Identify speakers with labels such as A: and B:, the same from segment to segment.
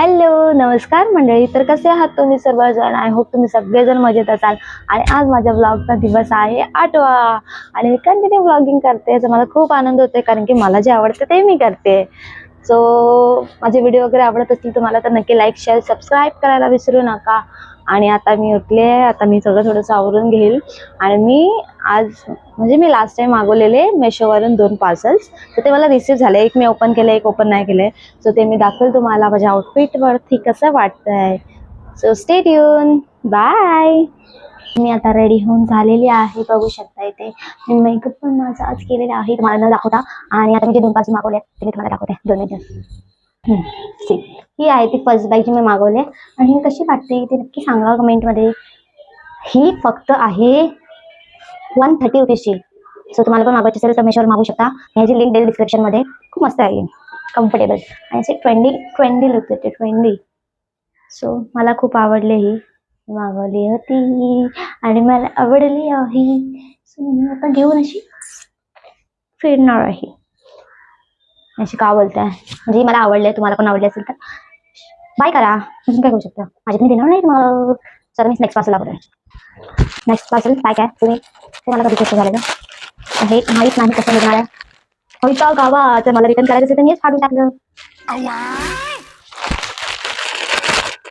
A: Hello नमस्कार मंडळी. तर कसे आहात तुम्ही सर्वजण? आय होप तुम्ही सगळेजण मजेत असाल. आणि आज माझ्या ब्लॉगचा दिवस आहे आठवा. आणि मी कंटिन्यू ब्लॉगिंग करते याचा मला खूप आनंद होतो कारण की मला जे आवडतं ते मी करते. सो माझे व्हिडिओ वगैरे आवडत असतील तर मला तर नक्की लाईक शेअर सबस्क्राईब करायला विसरू नका. आणि आता मी उठले आता मी सगळं थोडंसं आवरून घेईल. आणि मी आज म्हणजे मी लास्ट टाइम मागवलेले मेशोवरून दोन पार्सल्स तर ते मला रिसीव्ह झाले. एक मी ओपन केलं एक ओपन नाही केलं. सो ते मी दाखवेल तुम्हाला. माझ्या आउटफिटवरती कसं वाटतंय. सो स्टेट येऊन बाय मी आता रेडी होऊन झालेली आहे. बघू शकता इथे. मी मेकअप पण माझा आज केलेला आहे. तुम्हाला न दाखवता. आणि आता मी जे दोन पार्सल मागवले ते मी तुम्हाला दाखवते. दोन दिवस ही आहे ती फर्स्ट बॅग जी मी मागवली आहे. आणि ही कशी वाटते ते नक्की सांगा कमेंटमध्ये ही फक्त आहे वन थर्टी रुपीजची सो तुम्हाला पण मागवायची असेल तर मेशोवर मागू शकता. ह्याची लिंक देईल डिस्क्रिप्शनमध्ये खूप मस्त आहे. कम्फर्टेबल आणि असे ट्वेंडी ट्वेंटी लुक येते ट्वेंटी सो मला खूप आवडले ही. मागवली होती. आणि मला आवडली आहे. सो मी आता घेऊन अशी फिरणार आहे. का बोलताय? म्हणजे मला आवडली, तुम्हाला पण आवडली असेल तर. बाय करा. अजून काय करू शकता? माझी तुम्ही देणार नाही मग. चला, मी नेक्स्ट पार्सल लागतोय नेक्स्ट पार्सल काय काय? तुम्ही ते मला कधी कसं झालेलं हे माहीत नाही कसं आहे. गावा तर मला रिटर्न करायचं असेल तर मीच फाडून टाकलं.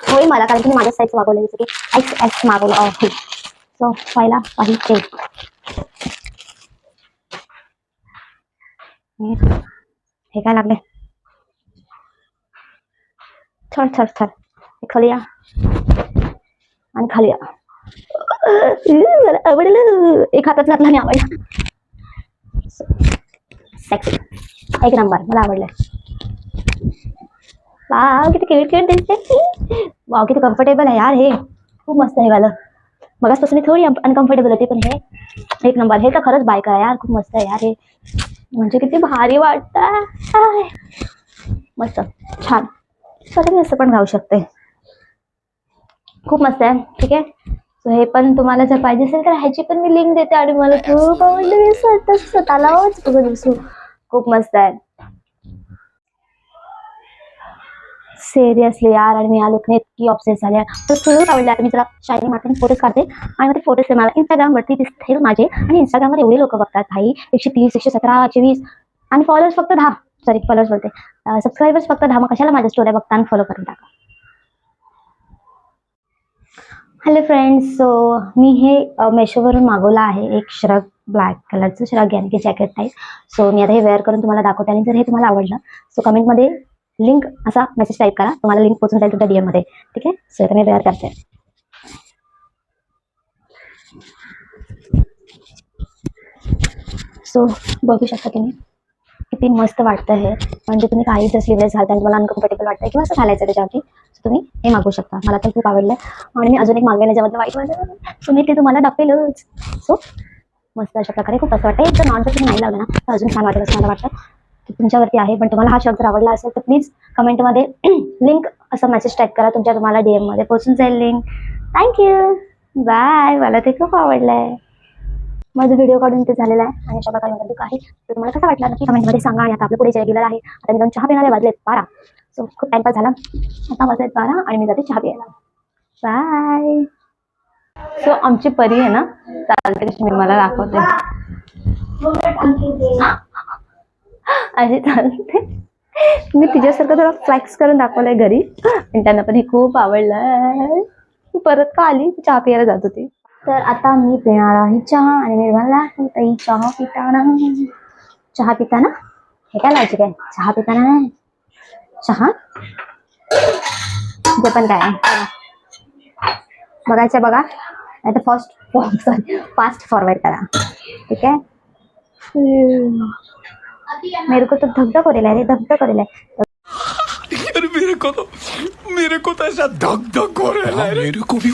A: होय मला, कारण मी माझ्या साईज मागवले जसं की एक्स एक्स मागवलं. सो पहिला पाहिजे. हे काय लागले थर थर थर खाली या आणि खाली या मला आवडलं एक हातात लागला आणि आवडला एक नंबर मला आवडलं वाव किती क्यूट क्यूट दिसते वाव किती कम्फर्टेबल आहे यार हे खूप मस्त आहे वालं मगाचपासून मी थोडी अनकम्फर्टेबल होती पण हे एक नंबर हे तर खरंच बायक आहे यार खूप मस्त आहे यार हे म्हणजे किती भारी वाटत मस्त. छान. स्वतः मी असं पण खाऊ शकते. खूप मस्त आहे. ठीक आहे? सो हे पण तुम्हाला जर पाहिजे असेल तर ह्याची पण मी लिंक देते आणि मला खूप आवडली. मी स्वतःलाच बघत बसू खूप मस्त आहे. सिरियसली यार आणि मी या लुकने इतकी ऑप्सेस झाली आहे. तर खूप आवडले मी जरा शायनिंग मारते फोटोज काढते. आणि मग ते फोटोज मला इंस्टाग्रामवरती दिसतील माझे. आणि इंस्टाग्रामवर एवढे लोक बघतात भाई एकशे तीस एकशे सतरा एकशे वीस. आणि फॉलोअर्स फक्त दहा. सॉरी फॉलोअर्स बोलते. सबस्क्रायबर्स फक्त दहा. मग कशाला माझ्या स्टोऱ्या बघता आणि फॉलो करून टाका? हॅलो फ्रेंड्स सो मी हे मेशोवरून मागवलं आहे एक श्रग ब्लॅक कलरचं श्रग याने की जॅकेट टाईप सो मी आता हे वेअर करून तुम्हाला दाखवते आणि जर हे तुम्हाला आवडलं सो कमेंटमध्ये लिंक असा मेसेज टाईप करा. तुम्हाला लिंक पोचून जाईल तुमच्या DM मध्ये. ठीक आहे? सो आता मी तयार करते. सो बघू शकता तुम्ही किती मस्त वाटतं हे. म्हणजे तुम्ही काही जर सिरियस घालता आणि तुम्हाला अनकम्फर्टेबल वाटतं किंवा असं घालायचं त्याच्यावरती सो तुम्ही हे मागू शकता. मला तर खूप आवडलं. आणि मी अजून एक मागवेल याच्यामधलं वाईट वाटलं सो मी ते तुम्हाला दाखवेलच. सो मस्त अशा प्रकारे खूप असं वाटतं जर नॉन तुम्ही नाही लावलं ना तर अजून छान वाटेल असं मला वाटतं. तुमच्यावरती आहे पण तुम्हाला हा शर्ट जर आवडला असेल तर प्लीज कमेंटमध्ये लिंक असं मेसेज टाईप करा. तुमच्या तुम्हाला डीएममध्ये पोचून जाईल लिंक थँक्यू बाय मला ते खूप आवडलं आहे माझं व्हिडिओ काढून ते झालेला आहे. आणि अशा प्रकारे माझा लुक आहे. तर तुम्हाला कसं वाटलं? नक्की कमेंटमध्ये सांगा. आणि आता आपलं पुढे रेग्युलर आहे आता मी जाऊन चहा पिणारे वाजलेत. बारा. सो खूप टाइमपास झाला. आता वाजलेत बारा आणि मी जाते चहा प्यायला. बाय सो आमची परी आहे ना चालते मी मला दाखवते. अशी चालते मी तिच्यासारखं थोडं फ्लॅक्स करून दाखवलंय घरी. आणि त्यांना पण हे खूप आवडलंय. परत का आली? चहा प्यायला जात होती. तर आता मी पिणार आहे चहा आणि मी म्हणला ताई चहा पिताना. चहा पिताना? हे काय लावायचे काय चहा पिताना नाही. चहा? जे पण काय आहे. बघायचं बघा. नाही तर फर्स्ट सॉरी फास्ट फॉरवर्ड करा. ठीक आहे? मेरे को तो धगधग हो रहा है रे धगधग हो रहा है।
B: अरे मेरे को तो मेरे को तो ऐसा धक धक हो रहा है मेरे को भी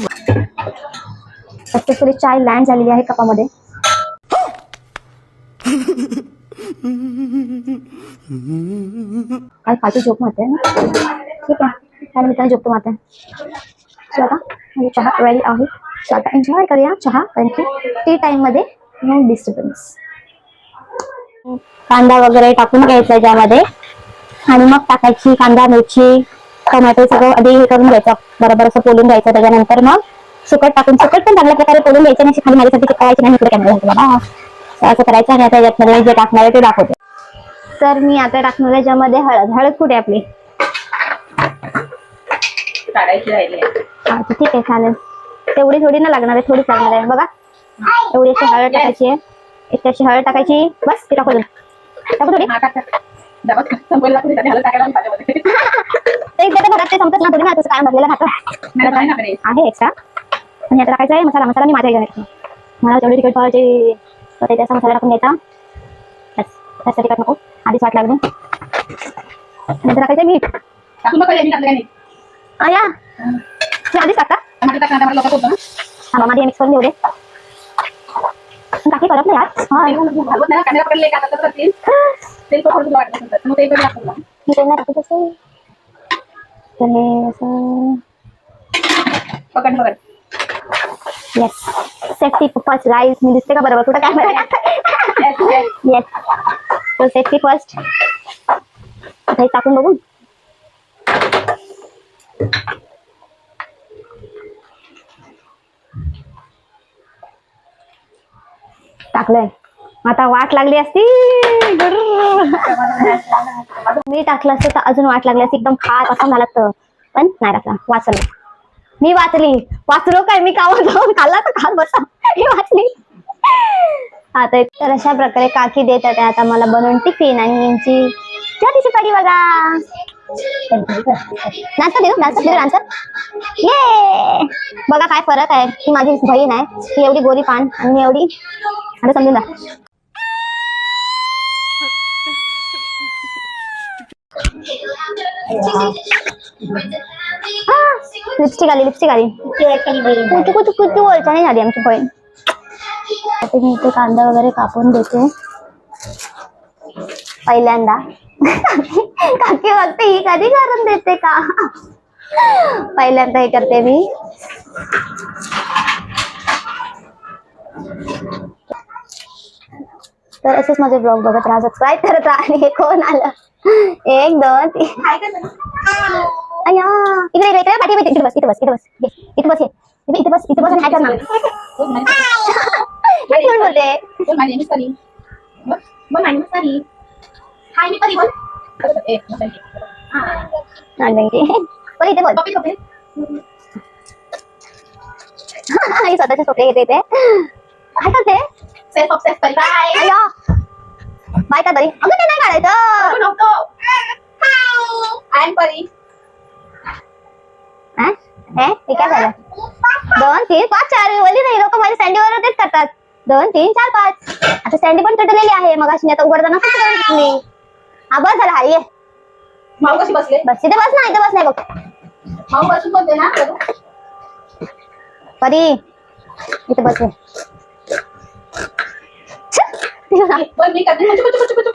A: सक्सेसफुली चाय लँड झालेली आहे कपामध्ये काय फालतू झोप मारते ना। ठीक आहे त्या निमित्ताने झोपतो मारते सो आता म्हणजे चहा रेडी आहे। सो आता एन्जॉय करूया चहा कारण की टी टाईममध्ये नो डिस्टर्बन्स कांदा वगैरे टाकून घ्यायचा त्यामध्ये आणि मग टाकायची कांदा मिरची
C: टोमॅटो सगळं आधी हे करून घ्यायचं. बरोबर असं पोलून घ्यायचं. त्याच्यानंतर मग सुकट टाकून सुकट पण चांगल्या प्रकारे पोलून घ्यायचं नाही खाली माझ्यासाठी करायची नाही इकडे कॅमेरा बाबा असं करायचं आणि आता याच्यामध्ये जे टाकणार आहे ते दाखवते.
A: तर मी आता टाकणार आहे याच्यामध्ये हळद. हळद कुठे आपली?
D: काढायची राहिली
A: अच्छा ठीक आहे चालेल. तेवढी थोडी ना लागणार आहे. थोडीच लागणार आहे. बघा. एवढी अशी हळद टाकायची आहे. एक अशी हळद टाकायची. बस ती टाकू थोडी. संपत ना थोडी ना तसं काय भरलेलं खातं आहे एक्स्ट्रा आणि आता टाकायचा आहे. मसाला मसाला मी माझ्या घ्यायचा मला तेवढी तिकट पाहायची तर त्याचा मसाला टाकून घ्यायचा. तिकट नको. आधीच वाट लागली. नंतर टाकायचं मीठ. आधीच टाका
D: टमाटर टाकणार टमाटर लोक होतं ना.
A: थांबा माझी मिक्स करून घेऊ दे. टाकी करत नाही हा
D: कॅमेरा पकडले का? आता वाटत मग ते पण.
A: मी टाकत तर हे असं
D: पकड पकड.
A: येस सेफ्टी फर्स्ट राईस मी दिसते का बरोबर? कुठं कॅमेरा. येस तर सेफ्टी फर्स्ट आता हे टाकून बघू. टाकलंय. आता वाट लागली असती. मी टाकलं असतं तर अजून वाट लागली असती. एकदम खास असं झाला तर पण नाही टाकला. वाचलं. मी वाचली. वाचलो काय? मी कामात जाऊन खाल्ला तर खाल बसा. मी वाचली. आता तर अशा प्रकारे काकी देतात आहे. आता मला बनवून टिफिन आणि यांची छोटीशी पाडी बघा. नाचता देऊ नाचता देऊ डान्सर ये बघा काय फरक आहे. ही माझी बहीण आहे. ती एवढी गोरी पान आणि मी एवढी आता समजून जा लिपस्टिक आली लिपस्टिक आली. कुठू कुठू कुठू बोलता नाही झाली आमची बहीण. आता मी इथे कांदा वगैरे कापून देते. पहिल्यांदा. काकी बघते ही कधी करून देते का? पहिल्यांदा हे करते मी. तर असेच माझे ब्लॉग बघत राहा सबस्क्राईब करत राहा. आणि कोण आलं? एक दोन तीन. अय्या इकडे इकडे इकडे पाठी इथे बस इथे बस इथे बस. इथे बस. इथे इथे बस इथे बस हाय हे कोण बोलते
D: बोल माझी बोल परी हाय मी बोल हा
A: इथे बोल
D: सेल्फ ऑब्सेस परी बाय
A: अय्या बाय का ते
D: आय एम परी
A: हा? दोन तीन पाच चार बोलली नाही लोक माझ्या सँडीवर तेच करतात दोन तीन चार पाच आता सँडी पण तुटलेली आहे मग अशी आता उघडताना हा बस झाला हा ये.
D: माऊ कशी बसले?
A: बस इथे बस ना इथे बस नाही बघ.
D: माऊ बसून बोलते ना? करू
A: परी इथे बस सांग.
D: बोल मी करते. कुचू कुचू कुचू कुचू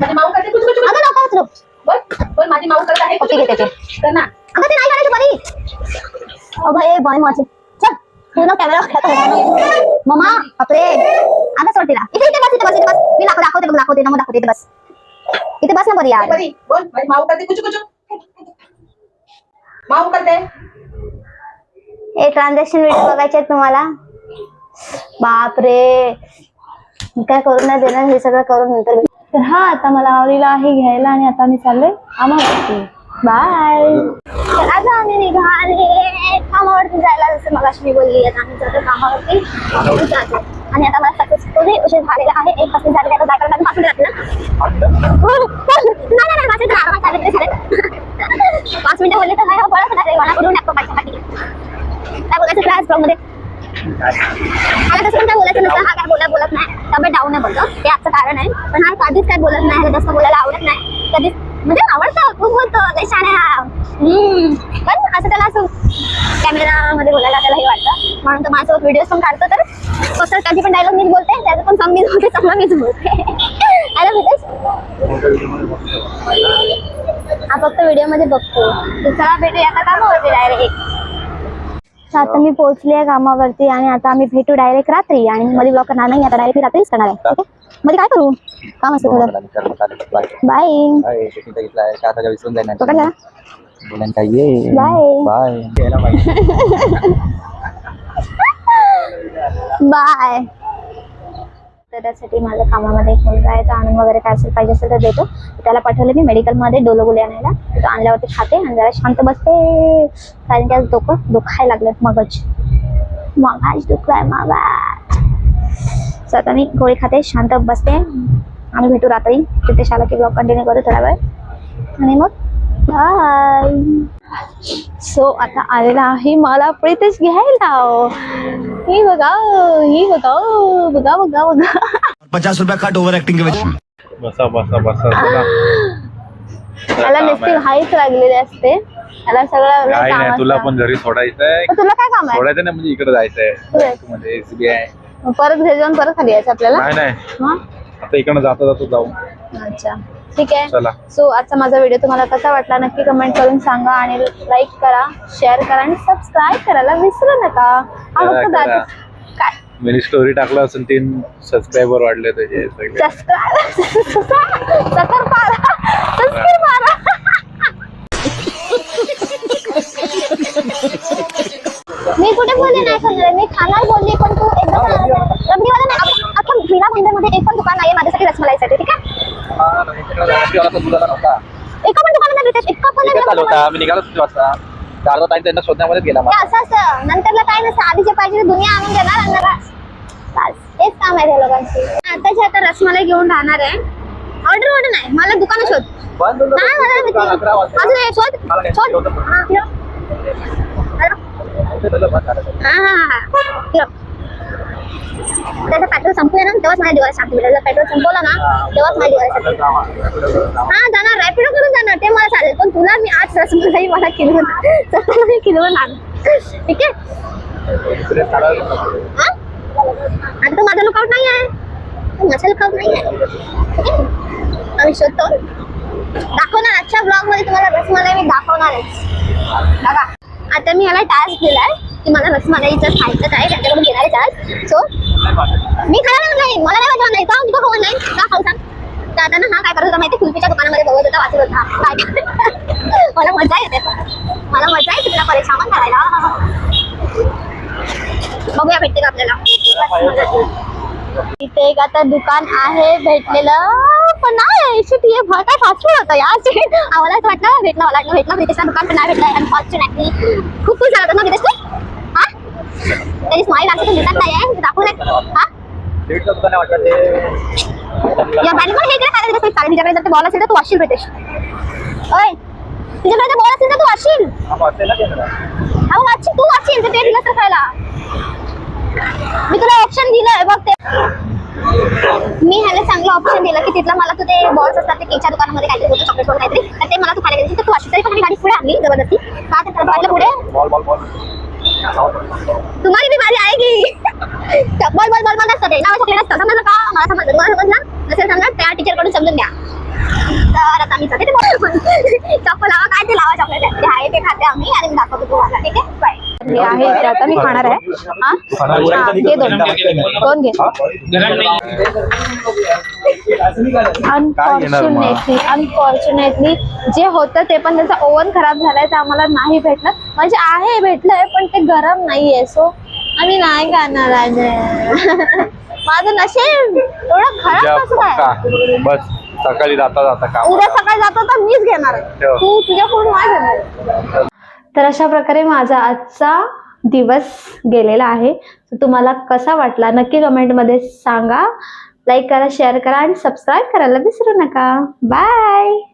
D: माझी माऊ करते. कुचू कुचू
A: अगं नको उचलू.
D: बोल बोल माझी माऊ करत आहे. कर ना.
A: अगं ते नाही काढायचं परी. बाय माझे. पूर्ण कॅमेरा मम्मा बापरे आता सोड तिला इथे इथे बस इथे बस इथे बस मी दाखव दाखवते बघ दाखवते ना मग दाखवते इथे बस इथे बस ना परी यार
D: परी बोल माझी माऊ करते कुचू कुचू माऊ करते
A: हे ट्रान्झॅक्शन व्हिडिओ बघायचे आहेत तुम्हाला बापरे मी काय करून नाही देणार हे सगळं करून नंतर तर हा आता मला आवडीला आहे घ्यायला आणि आता मी चाललोय कामावरती बाय तर आता आम्ही निघाले कामावरती जायला जसं मग मी बोलली आहे आम्ही जातो कामावरती जातो. आणि आता मला सक्सेसफुली उशीर झालेला आहे. एक पस्तीस झालेला आता जायला पाच मिनिट ना? हो. नाही नाही माझे तर आरामात झाले झाले पाच मिनिटं बोलले तर नाही हो, नाही मला करून टाकतो माझ्यासाठी काय बोलायचं क्लास ब्लॉग मला तसं पण काय बोलायचं नसतं हा काय बोला बोलत नाही. तब्येत डाऊन आहे बोलतो ते आजचं कारण आहे. पण हा कधीच काय बोलत नाही ह्याला जास्त बोलायला आवडत नाही. कधीच म्हणजे आवडतं खूप बोलतो लय छान आहे हा. पण असं त्याला असं कॅमेरामध्ये बोलायला त्याला हे वाटतं. म्हणून तो माझ्यासोबत व्हिडिओ पण काढतो. तर फक्त कधी पण डायलॉग मीच बोलते त्याचं पण सॉंग मीच बोलते सगळं मीच बोलते. मितेश हा फक्त व्हिडिओमध्ये बघतो. तर चला भेटूया. आता कामावरती डायरेक्ट तर आता मी पोहोचली आहे कामावरती आणि आता आम्ही भेटू डायरेक्ट रात्री. आणि मध्ये ब्लॉग करणार नाही आता डायरेक्ट रात्रीच करणार आहे. ओके
C: मध्ये काय करू? काम असतं थोडं. बाय. बाय. बाय. तर त्यासाठी माझ्या कामामध्ये एक मुलगा आहे तो आणून वगैरे काय असेल पाहिजे असेल तर देतो. त्याला पाठवलं मी मेडिकलमध्ये डोलो गोळी आणायला. तो आणल्यावरती खाते आणि जरा शांत बसते. कारण की आज डोकं दुखायला लागलं मगज मगाज दुखलाय मगाज तर आता मी गोळी खाते शांत बसते आणि भेटू रात्री तिथे शाला की ब्लॉग कंटिन्यू करू थोडा वेळ आणि मग बाय सो आता आलेला आहे मला प्रीतेश घ्यायला ही बघा ही बघा बघा बघा बघा
B: पचास रुपया कट ओवर एक्टिंग के वजह
E: बसा बसा बसा
A: त्याला नुसती हाईच लागलेली असते त्याला सगळं लय काम
E: नाही तुला
A: असतं.
E: पण घरी सोडायचंय
A: मग तुला काय काम आहे
E: सोडायचं नाही म्हणजे इकडे जायचंय
A: होय.
E: मध्ये एसबीआय
A: परत घरी जाऊन परत खाली यायचं आपल्याला?
E: नाही नाही.
A: हा?
E: आता इकडनं जाता जाता जाऊ.
A: अच्छा. ठीक आहे.
E: चला.
A: सो आजचा माझा व्हिडिओ तुम्हाला कसा वाटला नक्की कमेंट करून सांगा आणि लाईक करा शेअर करा आणि सबस्क्राईब करायला विसरू नका. हा
E: करा,
A: फक्त. दादा काय?
E: मी स्टोरी टाकला असून तीन सबस्क्रायबर वाढले त्याचे सगळे.
A: सबस्क्राईब सकर मारा सबस्क्राईब मारा. मी कुठे बोलले नाही खाणार मी खाणार बोलली पण तू एकदम रबडीवाला नाही अख्ख्या एक पण दुकान नाहीये माझ्यासाठी रसमलाईसाठी ठीक आहे? एका पण दुकानात नाही एका पण नाही भेटत.
E: मी निघालो किती वाजता अर्धा टाइम त्यांना शोधण्यामध्येच गेला
A: असं असतं नंतरला काय नसतं आधीचे पाहिजे ते दुनिया आणून देणार आणि जरा बस हेच काम आहे त्या लोकांची. आता रसमलाई घेऊन राहणार आहे. ऑर्डर ऑर्डर नाही मला दुकानं शोध. नाही मला नाही माहिती. अजून शोध शोध? हा. त्याचं पेट्रोल संपलं ना तेव्हाच माझ्या दिवस शांती भेटेल. पेट्रोल संपवलं ना तेव्हाच माझ्या दिवस हा जाणार रॅपिडो करून जाणार. ते मला चालेल. पण तुला मी आज रसमलाई मला किलवून स्वतःला मी ठीक आहे? आता तो माझा लुकआउट नाही आहे. तो माझा लुकआउट नाही आहे. ठीक आहे? आम्ही शोधतो. दाखवणार. आजच्या ब्लॉगमध्ये तुम्हाला रसमलाई मी दाखवणारच बघा. आता मी याला टास्क दिलाय की मला रसमलाईचं खायचं आहे त्यांच्याकडून घेणार आहे टास्क सो मी खायला नाही. मला नाही वाटलं नाही. का? तुझं खाऊ नाही? का खाऊ सांग? तर आता ना हा काय करत होता माहिती? कुल्फीच्या दुकानामध्ये बघत होता वाचत होता. काय मला मजा येते. मला मजा येते तुला परेशान करायला. बघूया भेटते का आपल्याला. इथे एक आता दुकान आहे भेटलेलं. पण नाही शेट ये भा काय फास्ट फूड होतं यार? शेट आम्हाला असं वाटलं भेटलं मला भेटलं ब्रिटिशचं दुकान पण नाही भेटलं अनफॉर्च्युनेटली खूप खुश झाला होता ना हा? त्याची स्माईल आमचं तर दिसत नाही आहे दाखवलं हा या पण हे इकडे खायला दिलं चालेल तिच्याकडे जर ते बॉल असेल तर तू वाशील ब्रिटिश ओय तुझ्याकडे जर बॉल असेल तर तू वाशील हा तू तर दिलं तर खायला. मी तुला ऑप्शन दिलंय बघ ते. मी ह्याला चांगलं ऑप्शन दिलं की तिथलं मला तू ते बॉल्स असतात ते केकच्या दुकानामध्ये काहीतरी होतं चॉकलेट वगैरे काहीतरी तर ते मला तू खायला गेली तर तू वाशील तरी पण गाडी पुढे आणली जबरदस्ती. का तर वाटलं पुढे. तुम्हाला भी बारी आएगी. बॉल बॉल बॉल बॉल नसतं ते नाव चॉकलेट असतं. समजलं का? मला समजलं. तुम्हाला समजलं? नसेल समजा त्या टीचरकडून समजून घ्या. तर आता मी जाते. चप्पल लावा काय ते लावा चॉकलेट आहे ते खाते आम्ही. आणि मी दाखवतो तुम्हाला ठीक आहे बाय हे आहे ते आता मी खाणार आहे. हा? हा, घे दोन. दोन घे. अनफॉर्च्युनेटली अनफॉर्च्युनेटली जे होतं ते पण त्याचा ओव्हन खराब झालाय ते आम्हाला नाही भेटलं. म्हणजे आहे भेटलंय पण ते गरम नाहीये. सो आम्ही नाही खाणार आहे माझं नशीब एवढं खराब कसं काय?
E: बस सकाळी जाता जाता काम
A: उद्या सकाळी जातो तर मीच घेणार आहे.
E: ठेव.
A: तू तुझ्याकडून नाही घेणार तर अशा प्रकारे माझा आजचा दिवस गेलेला आहे. तर तुम्हाला कसा वाटला नक्की कमेंटमध्ये सांगा. लाईक करा शेअर करा आणि सबस्क्राईब करायला विसरू नका. बाय